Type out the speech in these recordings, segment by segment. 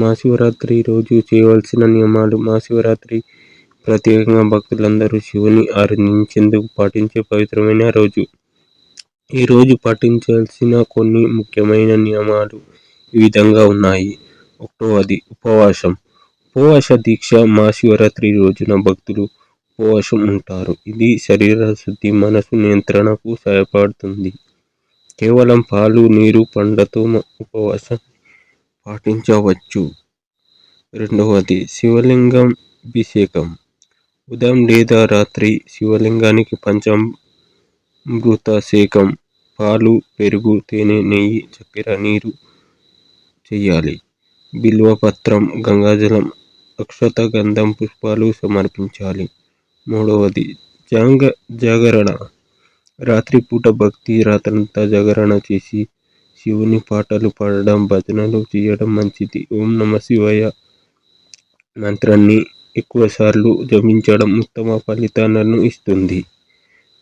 మహాశివరాత్రి రోజు చేయవలసిన నియమాలు. మహాశివరాత్రి ప్రత్యేకంగా భక్తులందరూ శివుని ఆరాధించేందుకు పాటించే పవిత్రమైన రోజు. ఈ రోజు పాటించాల్సిన కొన్ని ముఖ్యమైన నియమాలు ఈ విధంగా ఉన్నాయి. ఒకటవది ఉపవాసం. ఉపవాస దీక్ష మహాశివరాత్రి రోజున భక్తులు ఉపవాసం ఉంటారు. ఇది శరీర శుద్ధి మనసు నియంత్రణకు సహాయపడుతుంది. కేవలం పాలు నీరు పండ్లతో ఉపవాసం పాటించవచ్చు. రెండవది శివలింగం అభిషేకం. ఉదయం లేదా రాత్రి శివలింగానికి పంచామృతాభిషేకం పాలు పెరుగు తేనె నెయ్యి చక్కెర నీరు చేయాలి. బిల్వపత్రం గంగాజలం అక్షత గంధం పుష్పాలు సమర్పించాలి. మూడవది జాంగ జాగరణ. రాత్రిపూట భక్తి రాత్రంతా జాగరణ చేసి శివుని పాటలు పాడడం భజనలు చేయడం మంచిది. ఓం నమ శివాయ. మంత్రాన్ని ఎక్కువసార్లు జపించడం ఉత్తమ ఫలితాలను ఇస్తుంది.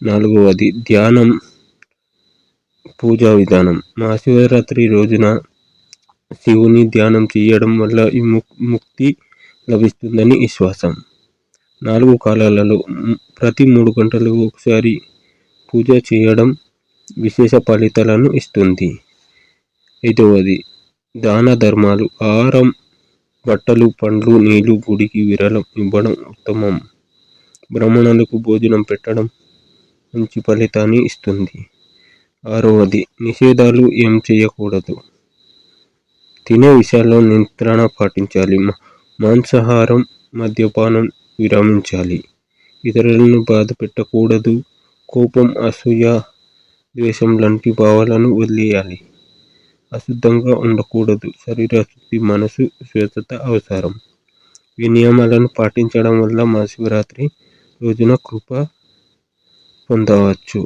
నాలుగవది ధ్యానం పూజా విధానం. మహాశివరాత్రి రోజున శివుని ధ్యానం చేయడం వల్ల ఈ ముక్తి లభిస్తుందని విశ్వాసం. నాలుగు కాలాలలో ప్రతి మూడు గంటలకు ఒకసారి పూజ చేయడం విశేష ఫలితాలను ఇస్తుంది. ఐదవది దాన ధర్మాలు ఆహారం బట్టలు పండ్లు నీళ్ళు గుడికి విరళం ఇవ్వడం ఉత్తమం. బ్రాహ్మణులకు భోజనం పెట్టడం మంచి ఫలితాన్ని ఇస్తుంది. ఆరవది నిషేధాలు ఏం చేయకూడదు. తినే విషయాల్లో నియంత్రణ పాటించాలి. మాంసాహారం మద్యపానం విరమించాలి. ఇతరులను బాధ పెట్టకూడదు. కోపం అసూయ ద్వేషం లాంటి భావాలను వదిలేయాలి. అశుద్ధంగా ఉండకూడదు. శరీర శుద్ధి మనసు స్వచ్ఛత అవసరం. ఈ నియమాలను పాటించడం వల్ల మహాశివరాత్రి రోజున కృప పొందవచ్చు.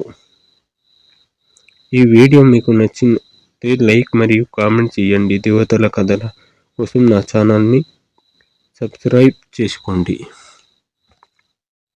ఈ వీడియో మీకు నచ్చితే లైక్ మరియు కామెంట్ చేయండి. దేవతల కథల కోసం నా ఛానల్ని సబ్స్క్రైబ్ చేసుకోండి.